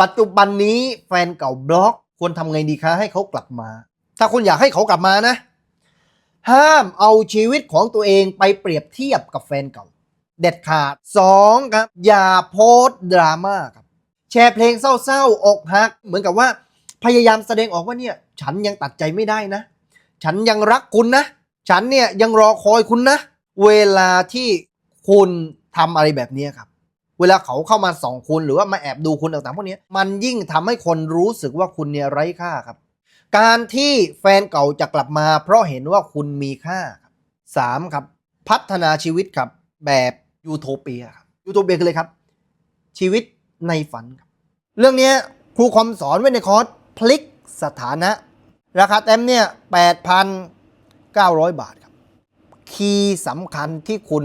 ปัจจุบันนี้แฟนเก่าบล็อกควรทำไงดีคะให้เขากลับมา ถ้าคุณอยากให้เขากลับมานะ ห้ามเอาชีวิตของตัวเองไปเปรียบเทียบกับแฟนเก่า เด็ดขาดสองครับ อย่าโพสดราม่าครับ แชร์เพลงเศร้าๆ อกหัก เหมือนกับว่า พยายามแสดงออกว่าเนี่ย ฉันยังตัดใจไม่ได้นะ ฉันยังรักคุณนะ ฉันเนี่ยยังรอคอยคุณนะ เวลาที่คุณทำอะไรแบบนี้ครับ เวลาเขาเข้ามาส่องคุณหรือว่ามาแอบดูคุณต่างๆพวกนี้มันยิ่งทำให้คนรู้สึกว่าคุณเนี่ยไร้ค่าครับ การที่แฟนเก่าจะกลับมา เพราะเห็นว่าคุณมีค่าครับสามครับ พัฒนาชีวิตครับ แบบยูโทเปียครับยูโทเปียคืออะไรครับ ชีวิตในฝันครับ เรื่องนี้ครูคอมสอนไว้ในคอร์สพลิกสถานะ ราคาเต็มเนี่ย8,900 บาทครับ คีย์สำคัญที่คุณ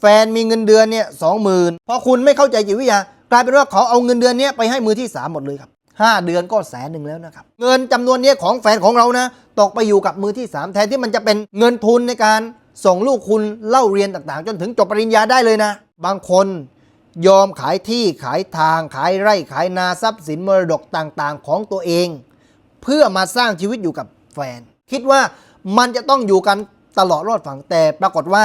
แฟนมีเงินเดือนเนี่ยสองหมื่นพอคุณไม่เข้าใจจิตวิทยากลายเป็นว่าเขาเอาเงินเดือนเนี้ยไปให้มือที่สามหมดเลยครับห้าเดือนก็แสนหนึ่งแล้วนะครับ เงินจำนวนเนี้ยของแฟนของเรานะตกไปอยู่กับมือที่สามแทนที่มันจะเป็นเงินทุนในการส่งลูกคุณเล่าเรียนต่างๆ จนถึงจบปริญญาได้เลยนะ บางคนยอมขายที่ขายทางขายไร่ขายนาทรัพย์สินมรดกต่างๆ ของตัวเอง เพื่อมาสร้างชีวิตอยู่กับแฟน คิดว่ามันจะต้องอยู่กันตลอดรอดฝั่งแต่ปรากฏว่า